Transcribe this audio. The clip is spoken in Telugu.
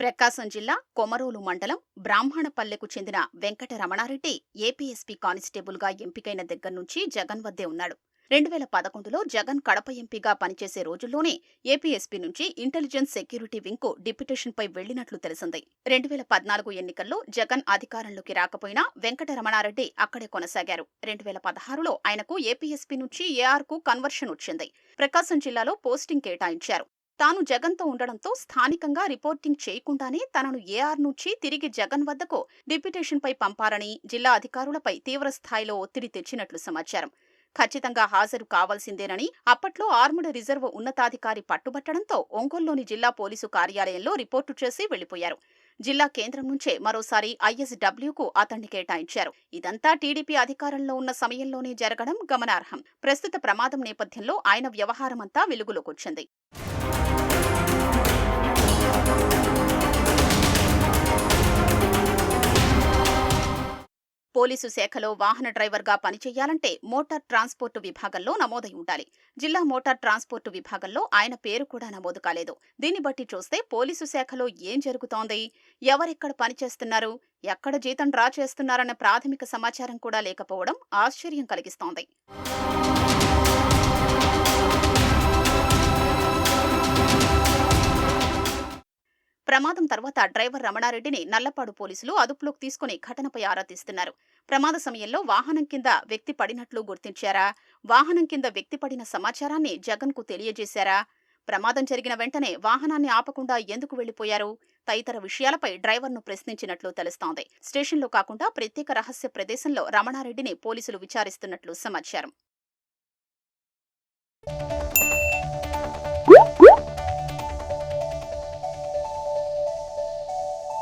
ప్రకాశం జిల్లా కొమరోలు మండలం బ్రాహ్మణపల్లెకు చెందిన వెంకట రమణారెడ్డి ఏపీఎస్పీ కానిస్టేబుల్గా ఎంపికైన దగ్గర నుంచి జగన్ వద్దే ఉన్నాడు. రెండు వేల పదకొండులో జగన్ కడప ఎంపీగా పనిచేసే రోజుల్లోనే ఏపీఎస్పీ నుంచి ఇంటెలిజెన్స్ సెక్యూరిటీ వింగ్కు డిప్యుటేషన్పై వెళ్ళినట్లు తెలిసింది. రెండు వేల పద్నాలుగు ఎన్నికల్లో జగన్ అధికారంలోకి రాకపోయినా వెంకటరమణారెడ్డి అక్కడే కొనసాగారు. రెండు వేల పదహారులో ఆయనకు ఏపీఎస్పీ నుంచి ఏఆర్కు కన్వర్షన్ వచ్చింది. ప్రకాశం జిల్లాలో పోస్టింగ్ కేటాయించారు. తాను జగన్తో ఉండడంతో స్థానికంగా రిపోర్టింగ్ చేయకుండానే తనను ఏఆర్ నుంచి తిరిగి జగన్ వద్దకు డిప్యుటేషన్పై పంపారని జిల్లా అధికారులపై తీవ్ర స్థాయిలో ఒత్తిడి తెచ్చినట్లు సమాచారం. ఖచ్చితంగా హాజరు కావాల్సిందేనని అప్పట్లో ఆర్ముడ్ రిజర్వ్ ఉన్నతాధికారి పట్టుబట్టడంతో ఒంగోలులోని జిల్లా పోలీసు కార్యాలయంలో రిపోర్టు చేసి వెళ్ళిపోయారు జిల్లా కేంద్రం నుంచే మరోసారి ఐఎస్డబ్ల్యూకు అతన్ని కేటాయించారు. ఇదంతా టీడీపీ అధికారంలో ఉన్న సమయంలోనే జరగడం గమనార్హం. ప్రస్తుత ప్రమాదం నేపథ్యంలో ఆయన వ్యవహారమంతా వెలుగులోకొచ్చింది పోలీసు శాఖలో వాహన డ్రైవర్గా పనిచేయాలంటే మోటార్ ట్రాన్స్పోర్టు విభాగంలో నమోదై ఉండాలి. జిల్లా మోటార్ ట్రాన్స్పోర్టు విభాగంలో ఆయన పేరు కూడా నమోదు కాలేదు. దీన్ని బట్టి చూస్తే పోలీసు శాఖలో ఏం జరుగుతోంది? ఎవరెక్కడ పనిచేస్తున్నారు? ఎక్కడ జీతం డ్రా చేస్తున్నారన్న ప్రాథమిక సమాచారం కూడా లేకపోవడం ఆశ్చర్యం కలిగిస్తోంది. ప్రమాదం తర్వాత డ్రైవర్ రమణారెడ్డిని నల్లపాడు పోలీసులు అదుపులోకి తీసుకుని ఘటనపై ఆరా తీస్తున్నారు. ప్రమాద సమయంలో వాహనం కింద వ్యక్తి పడినట్లు గుర్తించారా? వాహనం కింద వ్యక్తి పడిన సమాచారాన్ని జగన్కు తెలియజేశారా? ప్రమాదం జరిగిన వెంటనే వాహనాన్ని ఆపకుండా ఎందుకు వెళ్ళిపోయారు తదితర విషయాలపై డ్రైవర్ను ప్రశ్నించినట్లు తెలుస్తోంది. స్టేషన్లో కాకుండా ప్రత్యేక రహస్య ప్రదేశంలో రమణారెడ్డిని పోలీసులు విచారిస్తున్నట్లు సమాచారం.